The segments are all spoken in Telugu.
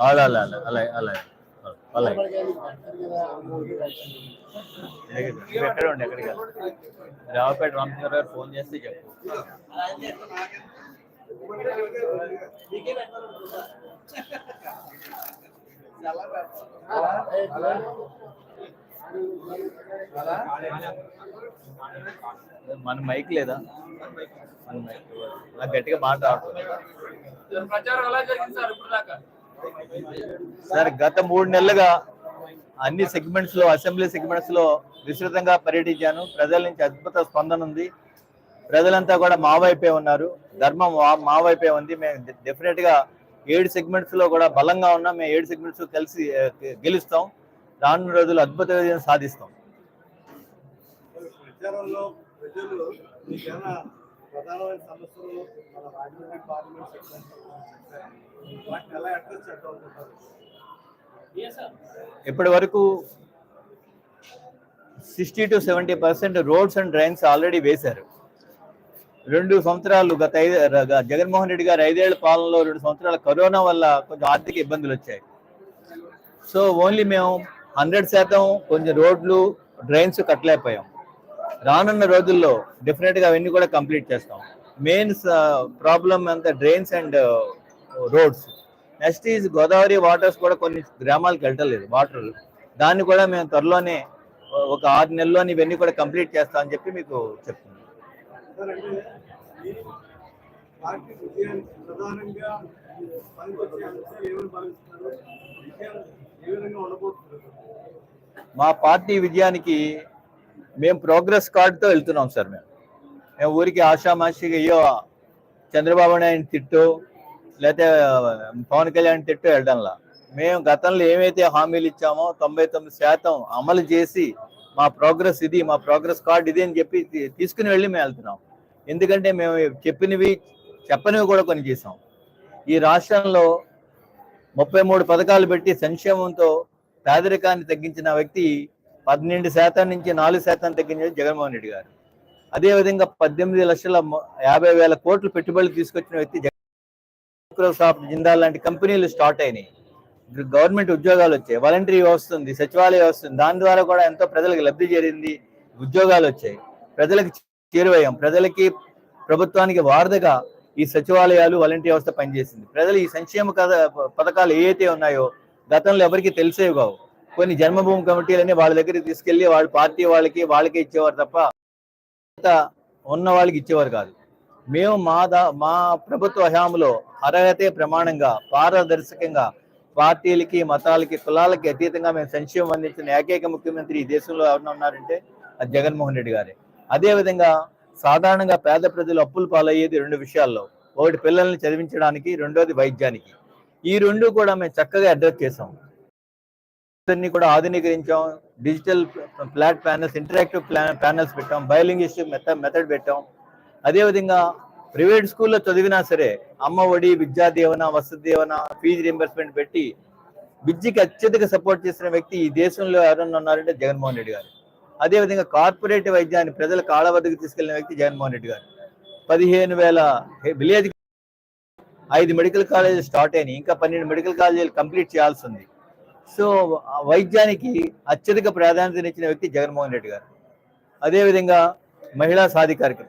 అలా అలా అలా అలా అలా. అలాగే ఎక్కడ ఉండి ఎక్కడికి వెళ్ళి రావుపేట రామచంద్ర గారు ఫోన్ చేస్తే చెప్పు. మన మైక్ లేదా? మన మైక్. నాకు గట్టిగా మాట్లాడుతుంది ప్రచారం ఎలా జరిగింది సార్ ఇప్పుడు దాకా సార్ గత మూడు నెలలుగా అన్ని సెగ్మెంట్స్లో అసెంబ్లీ సెగ్మెంట్స్లో విస్తృతంగా పర్యటించాను. ప్రజల నుంచి అద్భుత స్పందన ఉంది. ప్రజలంతా కూడా మా వైపే ఉన్నారు. ధర్మం మా- వైపే ఉంది. మేము డెఫినెట్గా ఏడు సెగ్మెంట్స్లో కూడా బలంగా ఉన్నాం. మేము ఏడు సెగ్మెంట్స్ కలిసి గెలుస్తాం. రానున్న రోజులు అద్భుత విజయం సాధిస్తాం. ప్రధానమైన సమస్యలు మన రాజమండ్రి పార్లమెంట్ వాటిని ఎలా అడ్రస్ చేద్దాం ఇప్పటి వరకు sixty to seventy percent roads and drains already వేశారు. రెండు సంవత్సరాలు గత ఐదు జగన్మోహన్ రెడ్డి గారు ఐదేళ్ళ పాలనలో రెండు సంవత్సరాల కరోనా వల్ల కొంచెం ఆర్థిక ఇబ్బందులు వచ్చాయి. సో ఓన్లీ మేము హండ్రెడ్ శాతం కొంచెం రోడ్లు డ్రైన్స్ కట్టలేకపోయాం. రానున్న రోజుల్లో డెఫినెట్గా అవన్నీ కూడా కంప్లీట్ చేస్తాం. మెయిన్ ప్రాబ్లమ్ uh, అంతా drains and roads next is Godavari waters కూడా కొన్ని గ్రామాలకు వెళ్ళలేదు వాటర్ దాన్ని కూడా మేము త్వరలోనే uh, ఒక ఆరు నెలల్లోని ఇవన్నీ కూడా కంప్లీట్ చేస్తామని చెప్పి మీకు చెప్తున్నాను మా పార్టీ విజయానికి మేము ప్రోగ్రెస్ కార్డుతో వెళ్తున్నాం సార్ మేము. మేము ఊరికి ఆషామాషిగా అయ్యో చంద్రబాబు నాయుడు తిట్టు లేకపోతే పవన్ కళ్యాణ్ తిట్టు వెళ్ళడంలా. మేము గతంలో ఏమైతే హామీలు ఇచ్చామో తొంభై తొమ్మిది శాతం అమలు చేసి మా ప్రోగ్రెస్ ఇది మా ప్రోగ్రెస్ కార్డు ఇది అని చెప్పి తీసుకుని వెళ్ళి మేము వెళ్తున్నాం. ఎందుకంటే మేము చెప్పినవి చెప్పనివి కూడా కొన్ని చేసాం ఈ రాష్ట్రంలో ముప్పై మూడు పథకాలు పెట్టి సంక్షేమంతో పేదరికాన్ని తగ్గించిన వ్యక్తి పన్నెండు శాతం నుంచి నాలుగు శాతం తగ్గించేది జగన్మోహన్ రెడ్డి గారు. అదేవిధంగా పద్దెనిమిది లక్షల యాభై వేల కోట్లు పెట్టుబడులు తీసుకొచ్చిన వ్యక్తి మైక్రోసాఫ్ట్ జిందాల్ లాంటి కంపెనీలు స్టార్ట్ అయినాయి. గవర్నమెంట్ ఉద్యోగాలు వచ్చాయి. వాలంటరీ వ్యవస్థ ఉంది వస్తుంది దాని ద్వారా కూడా ఎంతో ప్రజలకు లబ్ధి చేరింది ఉద్యోగాలు వచ్చాయి. ప్రజలకు చేరువయ్యాం. ప్రజలకి ప్రభుత్వానికి వారధగా ఈ సచివాలయాలు వాలంటరీ వ్యవస్థ పనిచేసింది. ప్రజలు ఈ సంక్షేమ కథ పథకాలు ఏవైతే ఉన్నాయో గతంలో ఎవరికి తెలిసేవి కావు. కొన్ని జన్మభూమి కమిటీలని వాళ్ళ దగ్గరికి తీసుకెళ్ళి వాళ్ళ పార్టీ వాళ్ళకి వాళ్ళకే ఇచ్చేవారు తప్ప ఉన్న వాళ్ళకి ఇచ్చేవారు కాదు. మేము మా మా ప్రభుత్వ హయాంలో అర్హతే ప్రమాణంగా పారదర్శకంగా పార్టీలకి మతాలకి కులాలకి అతీతంగా మేము సంక్షేమం అందించిన ఏకైక ముఖ్యమంత్రి ఈ దేశంలో ఎవరైనా ఉన్నారంటే అది జగన్మోహన్ రెడ్డి గారే. అదే విధంగా సాధారణంగా పేద ప్రజలు అప్పులు పాలయ్యేది రెండు విషయాల్లో. ఒకటి పిల్లల్ని చదివించడానికి రెండోది వైద్యానికి. ఈ రెండు కూడా మేము చక్కగా అడ్రస్ చేసాం అన్ని కూడా ఆధునీకరించాం. Digital flat panels interactive panels పెట్టాం. బయోలింగ్విస్ట్ మెథడ్ మెథడ్ పెట్టాం. అదేవిధంగా ప్రైవేట్ స్కూల్లో చదివినా సరే అమ్మ ఒడి విద్యా దీవెన వసతి దీవెన ఫీజు రింబర్స్మెంట్ పెట్టి విద్యకి అత్యధిక సపోర్ట్ చేసిన వ్యక్తి ఈ దేశంలో ఎవరన్నా ఉన్నారంటే జగన్మోహన్ రెడ్డి గారు. అదేవిధంగా కార్పొరేట్ వైద్యాన్ని ప్రజల కాళ్ళ వద్దకు తీసుకెళ్ళిన వ్యక్తి జగన్మోహన్ రెడ్డి గారు. పదిహేను వేల విలేజ్ ఐదు మెడికల్ కాలేజీలు స్టార్ట్ అయినాయి. ఇంకా పన్నెండు మెడికల్ కాలేజీలు కంప్లీట్ చేయాల్సి ఉంది. సో వైద్యానికి అత్యధిక ప్రాధాన్యతనిచ్చిన వ్యక్తి జగన్మోహన్ రెడ్డి గారు. అదేవిధంగా మహిళా సాధికారికత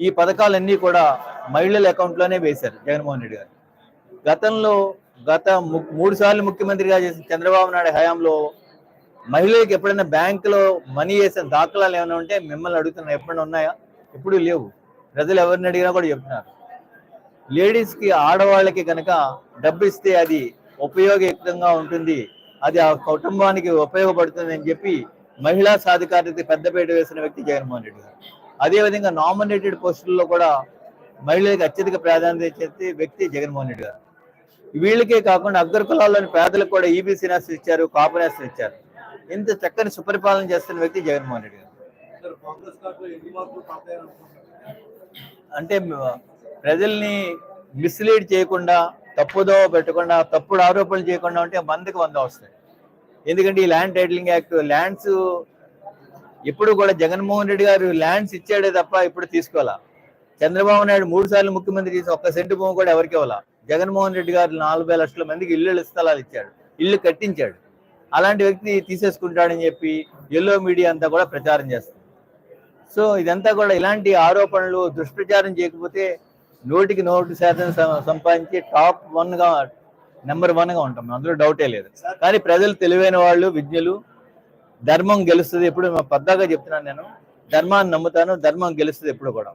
ఈ పథకాలన్నీ కూడా మహిళల అకౌంట్లోనే వేశారు జగన్మోహన్ రెడ్డి గారు. గతంలో గత ము- మూడు సార్లు ముఖ్యమంత్రిగా చేసిన చంద్రబాబు నాయుడు హయాంలో మహిళలకు ఎప్పుడైనా బ్యాంకులో మనీ వేసిన దాఖలాలు ఏమైనా ఉంటే మిమ్మల్ని అడుగుతున్నా ఎప్పుడైనా ఉన్నాయా? ఎప్పుడు లేవు. ప్రజలు ఎవరిని అడిగినా కూడా చెప్తున్నారు. లేడీస్కి ఆడవాళ్ళకి కనుక డబ్బు ఇస్తే అది ఉపయోగయుక్తంగా ఉంటుంది. అది ఆ కుటుంబానికి ఉపయోగపడుతుంది అని చెప్పి మహిళా సాధికారత పెద్దపీట వేసిన వ్యక్తి జగన్మోహన్ రెడ్డి గారు. అదేవిధంగా నామినేటెడ్ పోస్టుల్లో కూడా మహిళలకు అత్యధిక ప్రాధాన్యత ఇచ్చే వ్యక్తి జగన్మోహన్ రెడ్డి గారు. వీళ్ళకే కాకుండా అగ్ర కులాల్లోని పేదలకు కూడా ఈబీసీ నేస్తం ఇచ్చారు కాపు నేస్తం ఇచ్చారు. ఇంత చక్కని సుపరిపాలన చేస్తున్న వ్యక్తి జగన్మోహన్ రెడ్డి గారు. అంటే ప్రజల్ని మిస్లీడ్ చేయకుండా తప్పుదో పెట్టకుండా తప్పుడు ఆరోపణలు చేయకుండా ఉంటే మందికి వంద వస్తాయి. ఎందుకంటే ఈ ల్యాండ్ టైటిలింగ్ యాక్ట్ ల్యాండ్స్ ఎప్పుడు కూడా జగన్మోహన్ రెడ్డి గారు ల్యాండ్స్ ఇచ్చాడే తప్ప ఇప్పుడు తీసుకోవాలా? చంద్రబాబు నాయుడు మూడు సార్లు ముఖ్యమంత్రి చేసి ఒక్క సెంటు భూమి కూడా ఎవరికి ఇవ్వాల? జగన్మోహన్ రెడ్డి గారు నలభై లక్షల మందికి ఇల్లు స్థలాలు ఇచ్చాడు. ఇల్లు కట్టించాడు. అలాంటి వ్యక్తి తీసేసుకుంటాడని చెప్పి ఎల్లో మీడియా అంతా కూడా ప్రచారం చేస్తుంది. సో ఇదంతా కూడా ఇలాంటి ఆరోపణలు దుష్ప్రచారం చేయకపోతే నూటికి నూటి శాతం సంపాదించి టాప్ వన్గా నెంబర్ వన్గా ఉంటాం అందులో డౌటే లేదు. కానీ ప్రజలు తెలివైన వాళ్ళు విజ్ఞులు ధర్మం గెలుస్తుంది ఎప్పుడు పద్దాగా చెప్తున్నాను నేను. ధర్మాన్ని నమ్ముతాను ధర్మం గెలుస్తుంది ఎప్పుడు కూడా.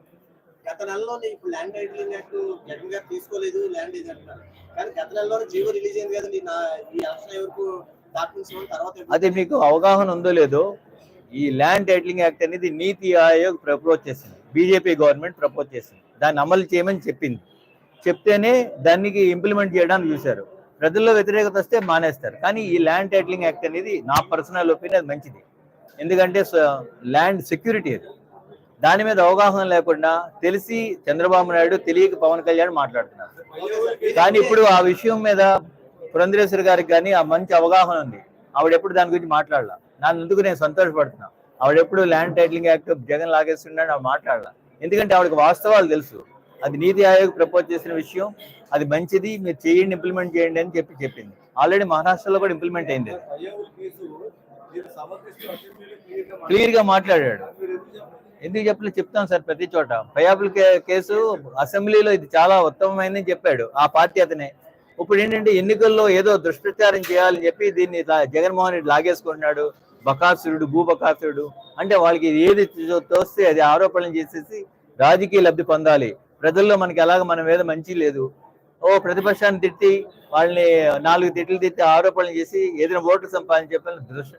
గత నెలలోనే ఇప్పుడు ల్యాండ్ టైటిలింగ్ యాక్ట్ జగన్ గారు తీసుకోలేదు ల్యాండ్ ఇది అంటున్నారు. కానీ గత నెలలోనే జీవో రిలీజ్ అయింది కదండి నా ఈ ఎలక్షన్ వరకు డాక్యుమెంట్స్ ఇవ్వడం తర్వాత అది మీకు అవగాహన ఉందో లేదో ఈ ల్యాండ్ టైటిలింగ్ యాక్ట్ అనేది నీతి ఆయోగ్ ప్రపోజ్ చేసింది. బీజేపీ గవర్నమెంట్ ప్రపోజ్ చేసింది. దాన్ని అమలు చేయమని చెప్పింది. చెప్తేనే దానికి ఇంప్లిమెంట్ చేయడానికి చూశారు. ప్రజల్లో వ్యతిరేకత వస్తే మానేస్తారు. కానీ ఈ ల్యాండ్ టైటిలింగ్ యాక్ట్ అనేది నా పర్సనల్ ఒపీనియన్ అది మంచిది. ఎందుకంటే ల్యాండ్ సెక్యూరిటీ అది. దాని మీద అవగాహన లేకుండా తెలిసి చంద్రబాబు నాయుడు తెలియక పవన్ కళ్యాణ్ మాట్లాడుతున్నారు. కానీ ఇప్పుడు ఆ విషయం మీద పురంధరేశ్వరి గారికి కానీ ఆ మంచి అవగాహన ఉంది. ఆవిడ ఎప్పుడు దాని గురించి మాట్లాడాల? నన్ను ఎందుకు నేను సంతోషపడుతున్నా. ఆవిడెప్పుడు ల్యాండ్ టైటిలింగ్ యాక్ట్ జగన్ లాగేస్తున్నాడు ఆవిడ మాట్లాడాల? ఎందుకంటే ఆవిడకి వాస్తవాలు తెలుసు. అది నీతి ఆయోగ్ ప్రపోజ్ చేసిన విషయం అది మంచిది మీరు చేయండి ఇంప్లిమెంట్ చేయండి అని చెప్పి చెప్పింది. ఆల్రెడీ మహారాష్ట్రలో కూడా ఇంప్లిమెంట్ అయింది క్లియర్గా మాట్లాడాడు. ఎందుకు చెప్పలేదు? చెప్తాం సార్ ప్రతి చోట. పయాబుల్ కేసు అసెంబ్లీలో ఇది చాలా ఉత్తమమైందని చెప్పాడు ఆ పార్టీ అతనే. ఇప్పుడు ఏంటంటే ఎన్నికల్లో ఏదో దుష్ప్రచారం చేయాలని చెప్పి దీన్ని జగన్మోహన్ రెడ్డి లాగేసుకున్నాడు బకాసురుడు భూబకాసురుడు. అంటే వాళ్ళకి ఏది తోస్తే అది ఆరోపణలు చేసేసి రాజకీయ లబ్ధి పొందాలి. ప్రజల్లో మనకి ఎలాగ మన మీద మంచి లేదు. ఓ ప్రతిపక్షాన్ని తిట్టి వాళ్ళని నాలుగు తిట్లు తిట్టి ఆరోపణలు చేసి ఏదైనా ఓట్లు సంపాదించి చెప్పాలని దుష్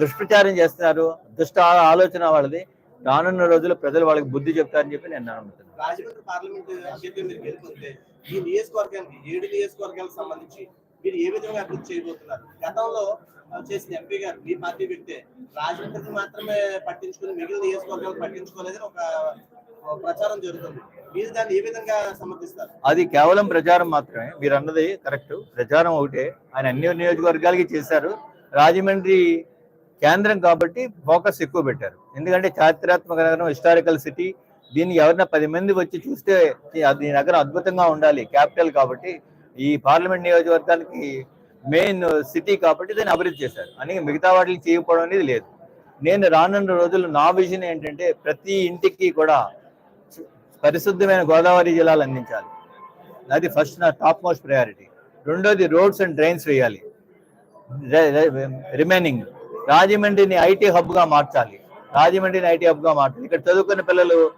దుష్ప్రచారం చేస్తున్నారు. దుష్ట ఆలోచన వాళ్ళది. రానున్న రోజుల్లో ప్రజలు వాళ్ళకి బుద్ధి చెప్తారని చెప్పి నేను నమ్ముతున్నాను. రాజమండ్రి పార్లమెంట్ అభ్యర్థి మీరు ఈ నియోజకవర్గానికి ఏడు నియోజకవర్గాలకు సంబంధించి మీరు ఏ విధంగా అభివృద్ధి చేయబోతున్నారు? గతంలో చేసిన ఎంపీ గారు మీ పార్టీ వ్యక్తే రాజమండ్రికి మాత్రమే పట్టించుకుని మిగిలిన నియోజకవర్గాలు పట్టించుకోలేదని ఒక ఒక ప్రచారం జరుగుతుంది. మీరు దాన్ని ఏ విధంగా సమర్థిస్తారు? అది కేవలం ప్రచారం మాత్రమే. మీరు అన్నది కరెక్ట్. ప్రచారం ఒకటే. ఆయన అన్ని నియోజకవర్గాలకి చేశారు. రాజమండ్రి కేంద్రం కాబట్టి ఫోకస్ ఎక్కువ పెట్టారు. ఎందుకంటే చారిత్రాత్మక నగరం హిస్టారికల్ సిటీ. దీన్ని ఎవరైనా పది మంది వచ్చి చూస్తే అది నగరం అద్భుతంగా ఉండాలి. క్యాపిటల్ కాబట్టి ఈ పార్లమెంట్ నియోజకవర్గానికి మెయిన్ సిటీ కాబట్టి దాన్ని అభివృద్ధి చేశారు. అని మిగతా వాటిని చేయకపోవడం అనేది లేదు. నేను రానున్న రోజుల్లో నా విజన్ ఏంటంటే ప్రతి ఇంటికి కూడా పరిశుద్ధమైన గోదావరి జిల్లాలు అందించాలి. అది ఫస్ట్ నా టాప్ మోస్ట్ ప్రయారిటీ. రెండోది రోడ్స్ అండ్ డ్రైన్స్ వేయాలి. రిమైనింగ్. రాజమండ్రిని ఐటీ హబ్గా మార్చాలి. రాజమండ్రిని ఐటీ హబ్గా మార్చాలి. ఇక్కడ చదువుకున్న పిల్లలు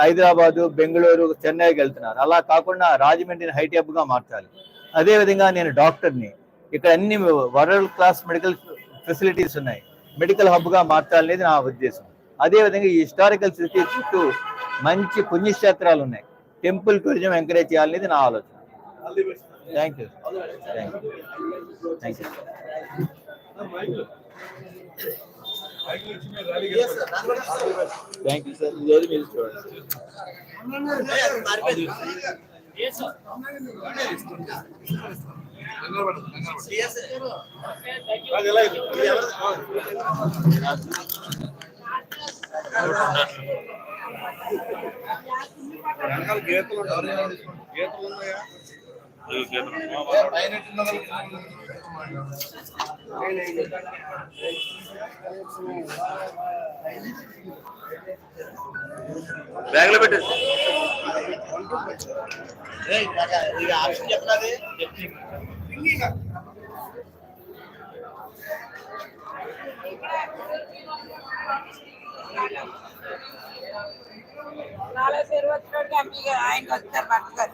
హైదరాబాదు బెంగళూరు చెన్నైకి వెళ్తున్నారు. అలా కాకుండా రాజమండ్రిని హైటెప్గా మార్చాలి. అదే విధంగా నేను డాక్టర్ని. ఇక్కడ అన్ని వరల్డ్ క్లాస్ మెడికల్ ఫెసిలిటీస్ ఉన్నాయి. మెడికల్ హబ్గా మార్చాలనేది నా ఉద్దేశం. అదే విధంగా ఈ హిస్టారికల్ సిటీ చుట్టూ మంచి పుణ్యక్షేత్రాలు ఉన్నాయి. టెంపుల్ టూరిజం ఎంకరేజ్ చేయాలనేది నా ఆలోచన. Thank you thank you thank you thank you sir ఈరోజు మీరు చూడండి ఏ, అది మారిపోయింది. Yes, sir. Yes, sir. Okay, thank you. అది ఎలా ఇది? ఇది ఎవరిది? వెనకాల గీతలు ఉంటాయి. గీతలు ఉన్నాయా? పైన ఎట్టున్నది? బ్యాగ్ లో పెట్టు ఏయ్, ఇలాగా, ఇక ఆప్షన్ చెప్పరాదే? నాలుగు సేరు వచ్చినోడికి ఎంపీ గారు ఆయనకి వస్తారు పట్టుకొని